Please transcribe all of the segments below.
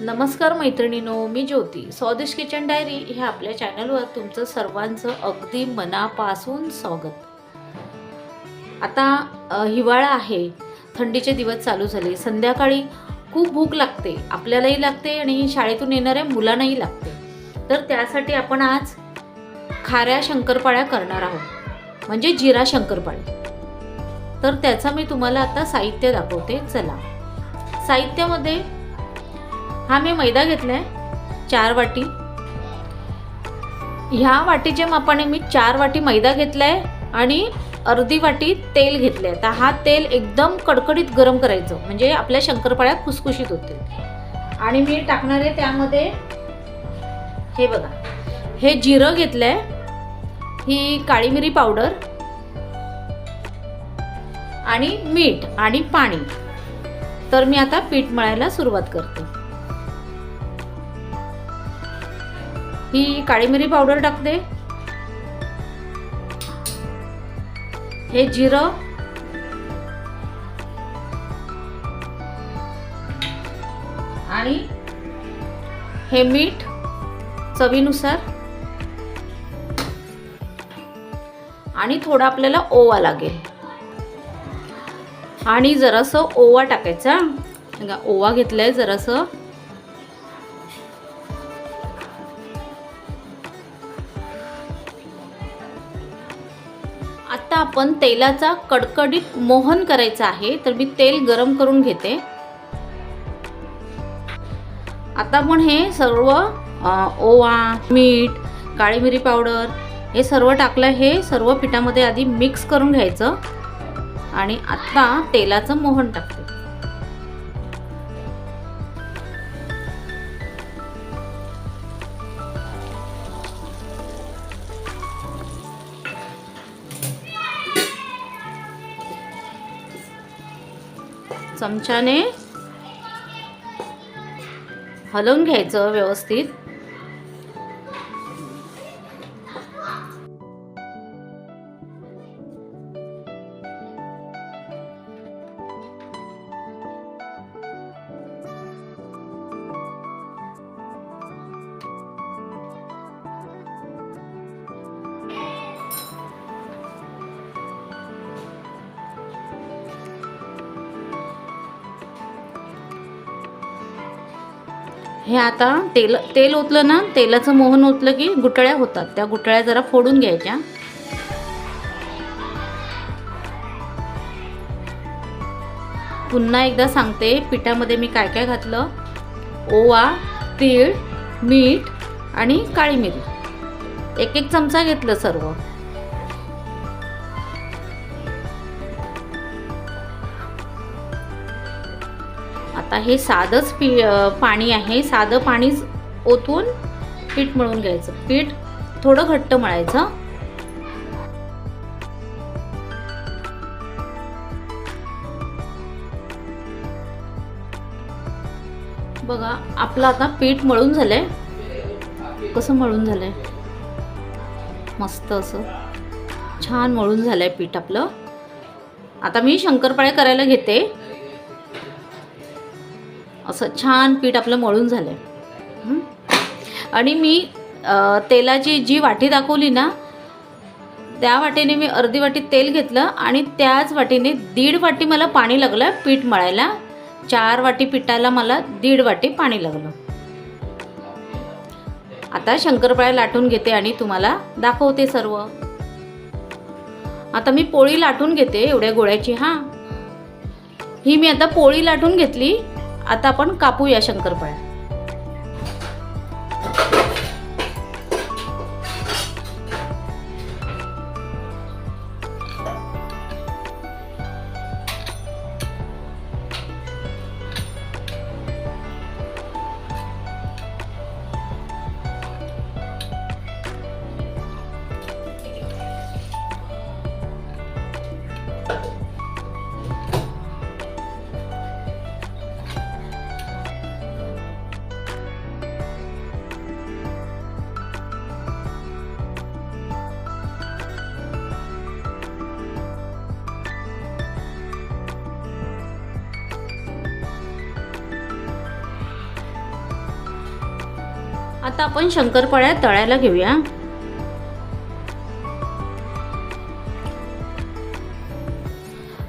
नमस्कार मैत्रिणीनो मी ज्योती. स्वादिश kitchen diary ह्या आपल्या चॅनलवर तुमचं सर्वांचं अगदी मनापासून स्वागत. आता हिवाळा आहे. थंडीचे दिवस चालू झाले. संध्याकाळी खूप भूक लागते. आपल्यालाही लागते आणि शाळेतून येणाऱ्या मुलांनाही लागते. तर त्यासाठी आपण आज खाऱ्या शंकरपाळ्या करणार आहोत. म्हणजे जिरा शंकरपाळी. तर त्याचा मी तुम्हाला आता साहित्य दाखवते. चला. साहित्यामध्ये हा मी मैदा घेतला आहे चार वाटी. ह्या वाटीच्या मापाने मी चार वाटी मैदा घेतला आहे आणि अर्धी वाटी तेल घेतलं आहे तर हा तेल एकदम कडकडीत गरम करायचं म्हणजे आपल्या शंकरपाळ्या खुसखुशीत होतील आणि मी टाकणार आहे त्यामध्ये हे बघा हे जिरं घेतलंय ही काळी मिरी पावडर आणि मीठ आणि पाणी. तर मी आता पीठ मळायला सुरुवात करते. ही काळी मिरी पावडर टाकते. हे जिरं. आणि हे मीठ चवीनुसार. आणि थोडा आपल्याला ओवा लागेल. आणि जरासं ओवा टाकायचा ओवा घेतलाय जरासं. आता आपण तेलाचा कडकडीत मोहन करायचा आहे तर मी तेल गरम करून घेते. आता आपण हे सर्व ओवा मीठ काळी मिरी पावडर हे सर्व टाकलं हे सर्व पिठामध्ये आधी मिक्स करून घ्यायचं. आणि आता तेलाचं मोहन टाकते. चमच्याने हलवून घ्यायचं व्यवस्थित. हे आता तेल तेल ओतलं ना तेलाचं मोहन ओतलं की गुटळ्या होतात. त्या गुटळ्या जरा फोडून घ्यायच्या. पुन्हा एकदा सांगते पिठामध्ये मी काय काय घातलं? ओवा तीळ मीठ आणि काळी मिरी. एक एक चमचा घेतलं सर्व. आता हे साधंच पी पाणी आहे. साधं पाणीच ओतून पीठ मळून घ्यायचं. पीठ थोडं घट्ट मळायचं. बघा आपलं आता पीठ मळून झालंय. कसं मळून झालंय? मस्त असं. छान मळून झालंय पीठ आपलं. आता मी शंकरपाळे करायला घेते. असं छान पीठ आपलं मळून झालं आहे आणि मी तेलाची जी वाटी दाखवली ना त्या वाटीने मी अर्धी वाटी तेल घेतलं आणि त्याच वाटीने दीड वाटी मला पाणी लागलं पीठ मळायला. चार वाटी पिठाला मला दीड वाटी पाणी लागलं. आता शंकरपाळ्या लाटून घेते आणि तुम्हाला दाखवते सर्व. आता मी पोळी लाटून घेते एवढ्या गोळ्याची हां. ही मी आता पोळी लाटून घेतली. आता आपण कापूया शंकरपाळ्या. आता आपण शंकरपाळ्या तळायला घेऊया.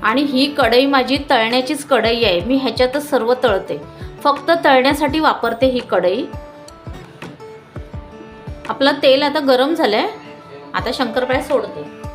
आणि ही कढई माझी तळण्याचीच कढई आहे. मी ह्याच्यातच सर्व तळते. फक्त तळण्यासाठी वापरते ही कढई. आपलं तेल आता गरम झालंय. आता शंकरपाळ्या सोडते.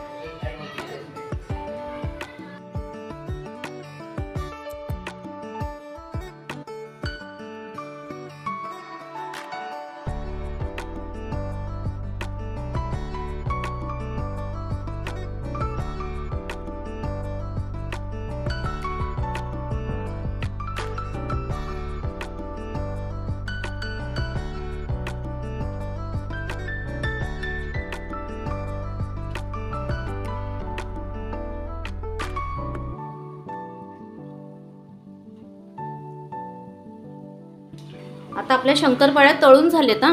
आता आपल्या शंकरपाळ्या तळून झालेत हा.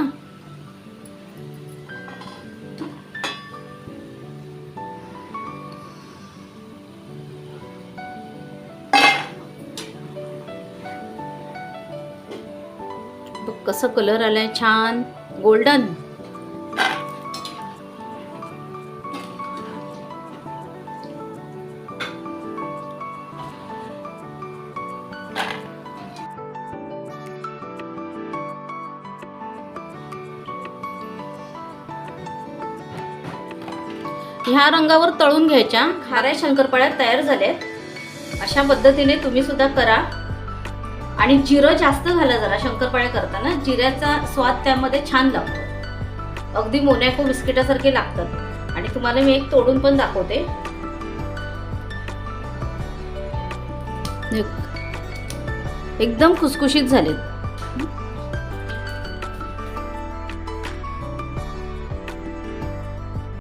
कसं कलर आलाय छान गोल्डन ह्या रंगावर तळून घ्यायच्या. खाऱ्या शंकरपाळ्या तयार झाल्यात. अशा पद्धतीने तुम्ही सुद्धा करा. आणि जिरं जास्त घाला जरा शंकरपाळ्या करताना जिऱ्याचा स्वाद त्यामध्ये छान लागतो. अगदी मोनॅको बिस्किटासारखे लागतात. आणि तुम्हाला मी एक तोडून पण दाखवते. एकदम खुसखुशीत झालेत.